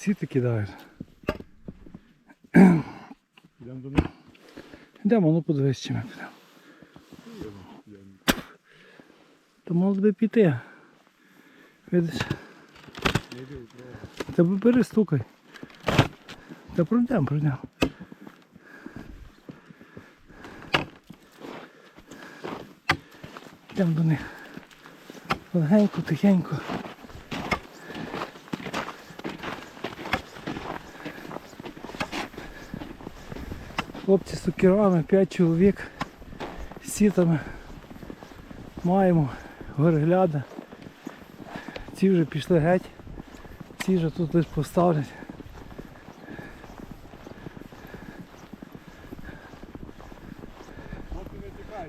Сіти кидають. Йдемо до них. Йдемо, ну подивись, чим ми підемо. То мало би піти. Видиш? Та бери стукай. Та пройдемо, пройдемо. Йдемо до них. Легенько, тихенько. Хлопці з сокирами, 5 чоловік з сітами. Маємо горгляда. Ці вже пішли геть. Ці вже тут лише поставлять.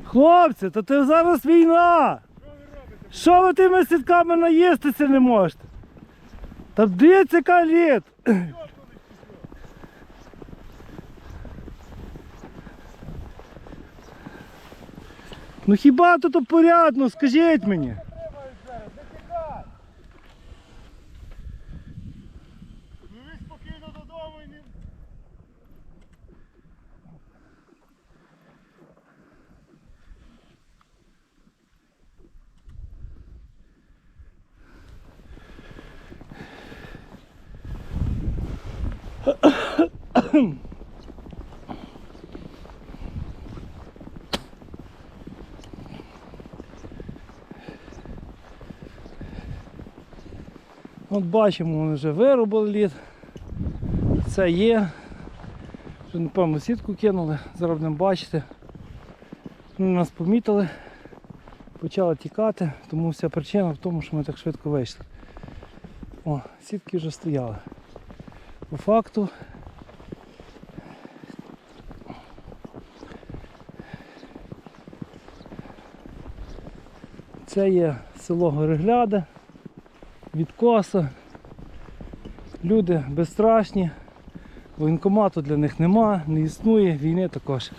Хлопці, то це зараз війна! Що ви тими сітками наїстися не можете? Та дивіться, яка літ! Ну хіба тут порядно, скажіть мені? Пливи От бачимо, вони вже виробили лід. Це є. Вже напевно сітку кинули, зараз будемо бачити. Вони нас помітили, почали тікати, тому вся причина в тому, що ми так швидко вийшли. О, сітки вже стояли. По факту. Це є село Горегляда, відкоса. Люди безстрашні, воєнкомату для них нема, не існує, війни також.